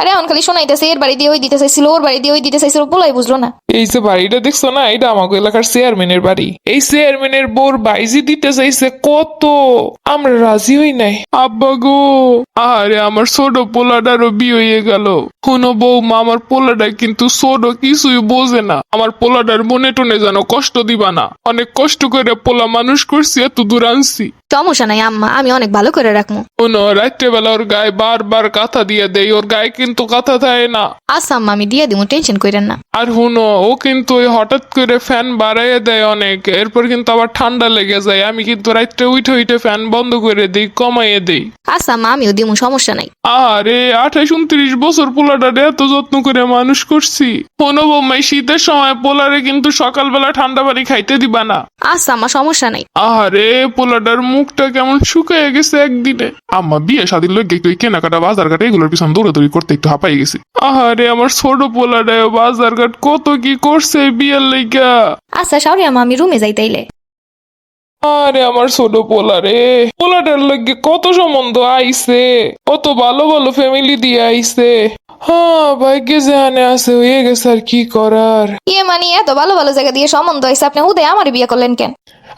আরে এখন খালি শোনাইতেছে, এর বাড়ি দিয়ে ওই দিতে চাইছিল, ওর বাড়ি দিয়ে ওই দিতে চাইছিল, বলাই বুঝলো না। এই যে বাড়িটা দেখছ না, এটা আমাকে এলাকার চেয়ারম্যানের বাড়ি। এই চেয়ারম্যানের বোর বাইজি দিতে চাইছে কত? আমরা রাজি হই নাই। আব্বা গো আরে আমার ছোট পোলাটারও বিয়ে হয়ে গেল। হুনো বৌমা আমার পোলাটা কিন্তু ছোট কিছুই বোঝে না। আমার পোলাটার মনে টনে যেন কষ্ট দিবা না। অনেক কষ্ট করে পোলা মানুষ করছি এত দূর আনছি। সমস্যা নাই আম্মা আমি অনেক ভালো করে রাখব হুনো রাত্রেবেলা ওর গায়ে বারবার কাঁথা দিয়ে দেয় ওর গায়ে কিন্তু কাঁথা দেয় না। আচ্ছা আম্মা আমি দিয়ে দিব টেনশন করেন না। আর হুনো ও কিন্তু ওই হঠাৎ করে ফ্যান বাড়াইয়ে দেয় অনেক এরপর কিন্তু আবার ঠান্ডা লেগে যায়। আমি কিন্তু রাত্রে উঠে উঠে ফ্যান বন্ধ করে দিই কমাইয়ে দিই। আচ্ছা আম্মা আমিও দিব সমস্যা নাই। আরে আঠাশ উনত্রিশ বছর পোলাটারে এত যত্ন করে মানুষ করছি। কোনো বোম্মাই শীতের সময় পোলারে কিন্তু সকালবেলা ঠান্ডা পানি খাইতে দিবা না। আচ্ছা আম্মা সমস্যা নাই। আরে পোলাটার মুখটা কেমন শুকিয়ে গেছে একদিনে। আম্মা বিয়ে শাদির লোক একটু কেনাকাটা বাজার ঘাট এগুলোর পিছনে দৌড়াদৌড়ি করতে একটু হাঁপাই গেছি। আহারে আমার ছোট পোলাটায় বাজার ঘাট কত কি করছে বিয়ের লেগা আচ্ছা সাউরি আমি রুমে যাই তাইলে। আরে আমার ছোট পোলা রে পোলাটার লগে কত সম্বন্ধ আইছে কত ভালো ভালো ফ্যামিলি দিয়ে আইছে। হ্যাঁ ভাগ্যে যেখানে আছে হয়ে গেছে আর কি করার। ইয়ে মানে এত ভালো ভালো জায়গা দিয়ে সম্বন্ধ হয়েছে আপনি উদয় আমার বিয়ে করলেন কেন?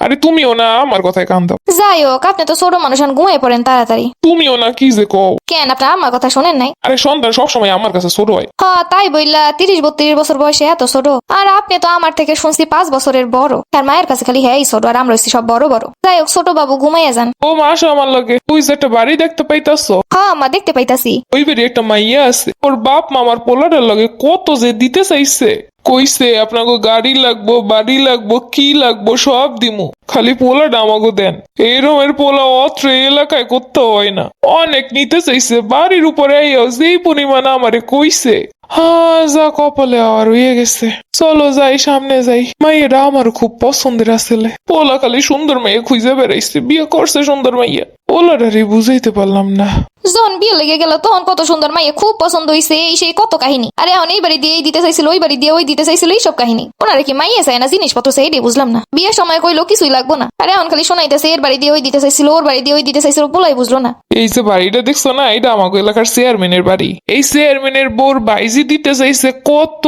আরে তুমিও না আমার কথায় কান দাও। যাই হোক আপনি তো ছোট মানুষ ঘুমিয়ে পড়েন তাড়াতাড়ি। তুমিও না কি যে কও? কেন আপনার আমার কথা শোনেন নাই? আরে সন্তান সবসময় আমার কাছে ছোট হয়। হ তাই বললা তিরিশ বত্রিশ বছর বয়সে এত ছোট। আর আপনি তো আমার থেকে শুনছি পাঁচ বছরের বড়। আর মায়ের কাছে খালি হ্যাঁ ছোট আর আমরা সব বড় বড়। যাই হোক ছোট বাবু ঘুমাইয়া যান। ও মা আসো আমার লগে। তুই যে একটা বাড়ি দেখতে পাইতাছ। হ্যাঁ মা দেখতে পাইতাছি। ওই বাড়ি একটা মাইয়া আছে। ওর বাপ মামার পোলাটার লগে কত যে দিতে চাইছে। কইছে, আপনাকে গাড়ি লাগবো, বাড়ি লাগবো, কি লাগবো, সব দিমু। খালি পোলাটা আমাকে দেন। এরমের পোলা অত্র এলাকায় করতে হয় না। অনেক নিতে চাইছে, বাড়ির উপরে যেই পরিমাণ আমারে কইছে। হ্যাঁ যা কপালে আর হয়ে গেছে। চলো যাই, সামনে যাই। মাইয়েরা আমার খুব পছন্দের আসলে। পোলা খালি সুন্দর মেয়ে খুঁজে বেড়াইছে, বিয়ে করছে সুন্দর মাইয়া। পোলাটারে বুঝাইতে পারলাম না। যখন বিয়ে লেগে গেল, তখন কত সুন্দর মাইয়ে খুব পছন্দ হয়েছে এই সেই কত কাহিনী। আরে এখন এই বাড়ি দিয়ে দিতে চাইছিল, ওই বাড়ি দিয়ে ওই দিতে চাইছিল, এই সব কাহিনী। ওনারা কি মাইয়ে চায় না জিনিসপত্র চাই এটাই বুঝলাম না। বিয়ের সময় কইলো কিছুই লাগবো না। আরে এখন খালি শোনাইতেছে, এর বাড়ি দিয়ে ওই দিতে চাইছিল, ওর বাড়ি দিয়ে ওই দিতে চাইছিল, বলাই বুঝলো না। এই যে বাড়িটা দেখছ না? এটা আমাকে এলাকার চেয়ারম্যানের বাড়ি। এই চেয়ারম্যানের বোর বাইজি দিতে চাইছে কত?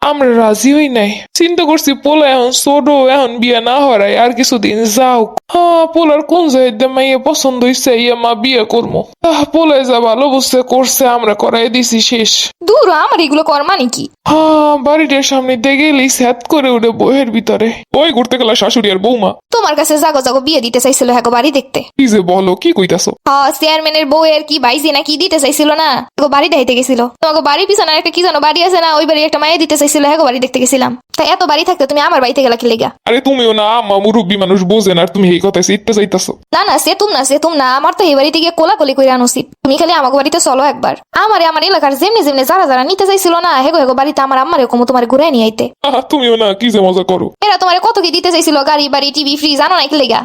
আমরা রাজি হই নাই। চিন্তা করছি পোলা এখন ছোট এখন বিয়ে না হরাই আর কিছুদিন যাও হ্যাঁ পোলার কোন জায়গায় মাইয়া পছন্দ হইছে ইয়া মা বিয়ে করব আহ পোলায় যা ভালো বুঝতে করছে আমরা করাই দিছি শেষ। দূর আমার এগুলো কর মানে কি? হ্যাঁ বাড়িটার সামনে দিয়ে গেলেই স্যাত করে উঠে বইয়ের ভিতরে। ওই ঘুরতে গেল শাশুড়ি আর বৌমা তোমার কাছে জাগো জাগো বিয়ে দিতে চাইছিল হ্যাঁ বাড়ি দেখতে। কি যে বলো কি কইতাছো? হ্যাঁ চেয়ারম্যানের বউ এর কি বাইজি না কি দিতে চাইছিল না? গো বাড়ি দেখাইতে গেছিল। তোমাকে বাড়ির পিছনে একটা কি জানো বাড়ি আছে না ওই বাড়ি একটা মায়ে দিতে চাইছিল হ্যাঁ বাড়ি দেখতে গেছিলাম। তা এত বাড়ি থাকতে তুমি আমার বাড়িতে গেলা কি লেগা? আরে তুমিও না আম্মা মুরব্বী মানুষ বোঝেন আর তুমি এই কথায় চিত্তে চাইতাছো না না সে তুম না সে তুম না আমার তো এই বাড়িতে গিয়ে কোলাকলি করে আনো উচিত তুমি খালি আমাকে বাড়িতে চলো একবার। আমারে আমার এলাকার যেমনি যেমনি যারা যারা নিতে চাইছিল না হেগো হেগো বাড়িতে আমার আম্মারে কমো তোমার ঘুরে নিয়ে আইতে। তুমিও না কি যে মজা করো। এরা তোমার কত কি দিতে চাইছিল গাড়ি বাড়ি টিভি ফ্রি জানো না কি লেগা?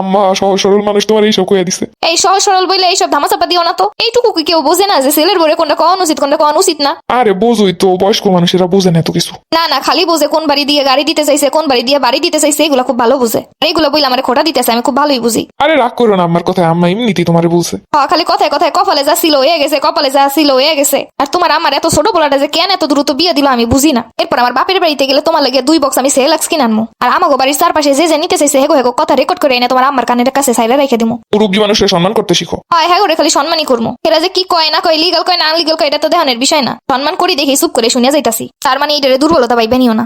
আম্মা সহজ সরল মানুষ তোমার এইসব কইয়া দিছে। এই সহজ সরল বইলে এইসব ধামাচাপা দিও না তো। এইটুকু কি কেউ বোঝে না যে ছেলের বরে কোনটা কন উচিত কোনটা কন উচিত না? আরে বোঝই তো বয়স্ক মানুষেরা বোঝেন এত কিছু। না না খালি বোঝে কোন বাড়ি দিয়ে গাড়ি দিতে চাইছে কোন বাড়ি দিয়ে বাড়ি দিতে চাইছে এগুলো খুব ভালো বুঝে। আর এগুলো বইলে আমার খোটা দিতেছে আমি খুব ভালোই বুঝি। আরে রাগ করো না আমার কথায় আম্মা এমনিতেই তোমারে বলছে। হ্যাঁ, খালি কথায় কথায় কপালে যা ছিল হয়ে গেছে কপালে যা ছিল হয়ে গেছে। আর তোমার আমার এত ছোট বলাটা যে কেন এত দ্রুত বিয়ে দিল আমি বুঝি না। এরপর আমার বাপের বাড়িতে গেলে তোমার লাগে দুই বক্স আমি সেলাক্স কিনে আনব আর আমাকে বাড়ির চারপাশে যে যে নিতে চাইছে হেগো হেগো কথা রেকর্ড করে এনে তোমার আমার কানের কাছে সাইলে রেখে দিমু। মুরব্বী মানুষের সম্মান করতে শিখো। হয় হ্যাঁ ওরে খালি সম্মানই করব এরা যে কি কয় না কয় লিগাল কয় না আনলিগাল কয় এটা তো দেহনের বিষয় না। সম্মান করি দেখি চুপ করে শুনে যাইতাছি। তার মানে এটারে দুর্বলতা পাইবেনিও না।